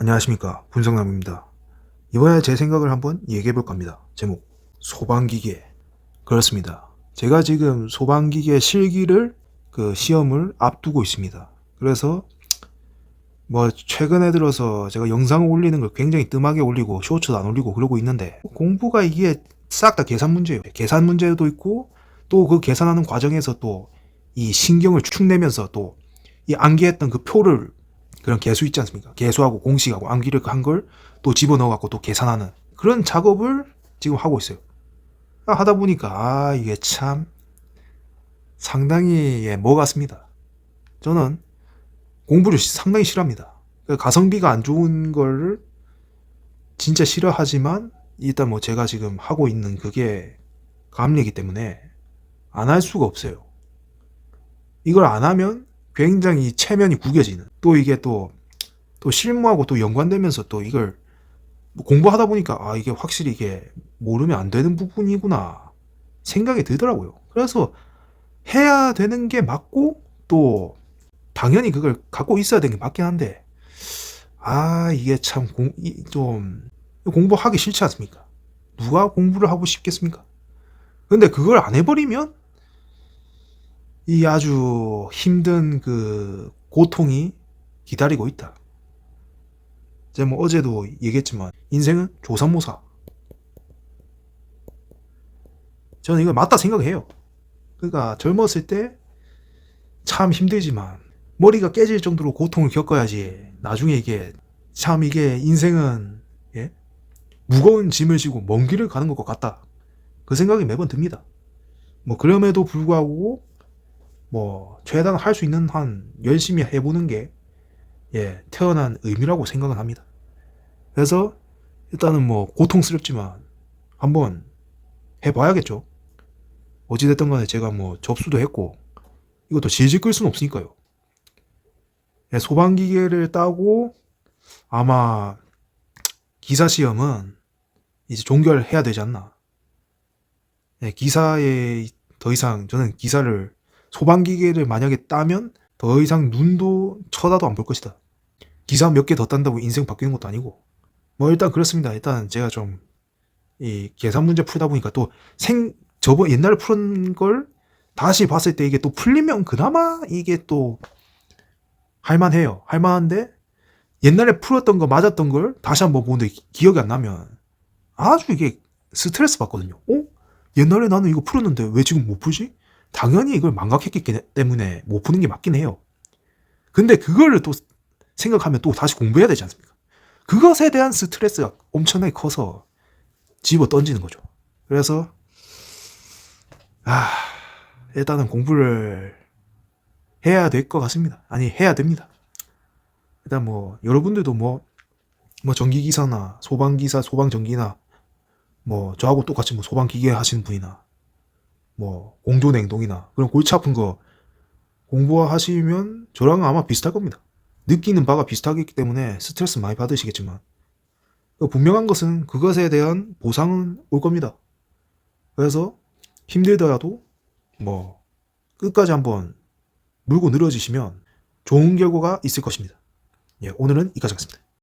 안녕하십니까 분성남입니다. 이번에 제 생각을 한번 얘기해 볼까 합니다. 제목 소방기계 그렇습니다. 제가 지금 소방기계 실기를 그 시험을 앞두고 있습니다. 그래서 뭐 최근에 들어서 제가 영상을 올리는 걸 굉장히 뜸하게 올리고 쇼츠도 안 올리고 그러고 있는데 공부가 이게 싹 다 계산 문제예요. 계산 문제도 있고 또 그 계산하는 과정에서 또 이 신경을 축내면서 또 이 암기했던 그 표를 그런 계수 있지 않습니까? 계수하고 공식하고 암기를 한걸 또 집어넣어갖고 또 계산하는 그런 작업을 지금 하고 있어요. 아, 하다 보니까 아 이게 참 상당히 예, 뭐 같습니다. 저는 공부를 시- 상당히 싫어합니다. 그 가성비가 안 좋은 거를 진짜 싫어하지만 일단 뭐 제가 지금 하고 있는 그게 감리이기 때문에 안 할 수가 없어요. 이걸 안 하면 굉장히 체면이 구겨지는 또 이게 또 또 실무하고 또 연관되면서 또 이걸 뭐 공부하다 보니까 아 이게 확실히 이게 모르면 안 되는 부분이구나 생각이 들더라고요. 그래서 해야 되는 게 맞고 또 당연히 그걸 갖고 있어야 되는 게 맞긴 한데 아 이게 참좀 공부하기 싫지 않습니까? 누가 공부를 하고 싶겠습니까? 근데 그걸 안 해버리면 이 아주 힘든 그 고통이 기다리고 있다. 제가 뭐 어제도 얘기했지만 인생은 조삼모사. 저는 이걸 맞다 생각해요. 그러니까 젊었을 때 참 힘들지만 머리가 깨질 정도로 고통을 겪어야지 나중에 이게 참 이게 인생은 예? 무거운 짐을 지고 먼 길을 가는 것 같다. 그 생각이 매번 듭니다. 뭐 그럼에도 불구하고 뭐 최대한 할 수 있는 한 열심히 해보는 게 예, 태어난 의미라고 생각을 합니다. 그래서 일단은 뭐 고통스럽지만 한번 해봐야겠죠. 어찌됐든 간에 제가 뭐 접수도 했고 이것도 질질 끌 수는 없으니까요. 예, 소방기계를 따고 아마 기사 시험은 이제 종결해야 되지 않나. 예, 기사에 더 이상 저는 기사를 소방기계를 만약에 따면 더 이상 눈도 쳐다도 안 볼 것이다. 기사 몇 개 더 딴다고 인생 바뀌는 것도 아니고. 뭐 일단 그렇습니다. 일단 제가 좀 이 계산 문제 풀다 보니까 또 생 저번 옛날에 푸는 걸 다시 봤을 때 이게 또 풀리면 그나마 이게 또 할만해요. 할만한데 옛날에 풀었던 거 맞았던 걸 다시 한번 보는데 기- 기억이 안 나면 아주 이게 스트레스 받거든요. 어? 옛날에 나는 이거 풀었는데 왜 지금 못 풀지? 당연히 이걸 망각했기 때문에 못 푸는 게 맞긴 해요. 근데 그거를 또 생각하면 또 다시 공부해야 되지 않습니까? 그것에 대한 스트레스가 엄청나게 커서 집어 던지는 거죠. 그래서 아 일단은 공부를 해야 될 것 같습니다. 아니 해야 됩니다. 일단 뭐 여러분들도 뭐뭐 전기기사나 소방기사, 소방전기나 뭐 저하고 똑같이 뭐 소방기계 하시는 분이나 뭐 공조냉동이나 그런 골치 아픈 거 공부하시면 저랑 아마 비슷할 겁니다. 느끼는 바가 비슷하기 때문에 스트레스 많이 받으시겠지만 분명한 것은 그것에 대한 보상은 올 겁니다. 그래서 힘들더라도 뭐 끝까지 한번 물고 늘어지시면 좋은 결과가 있을 것입니다. 예, 오늘은 이까지 하겠습니다.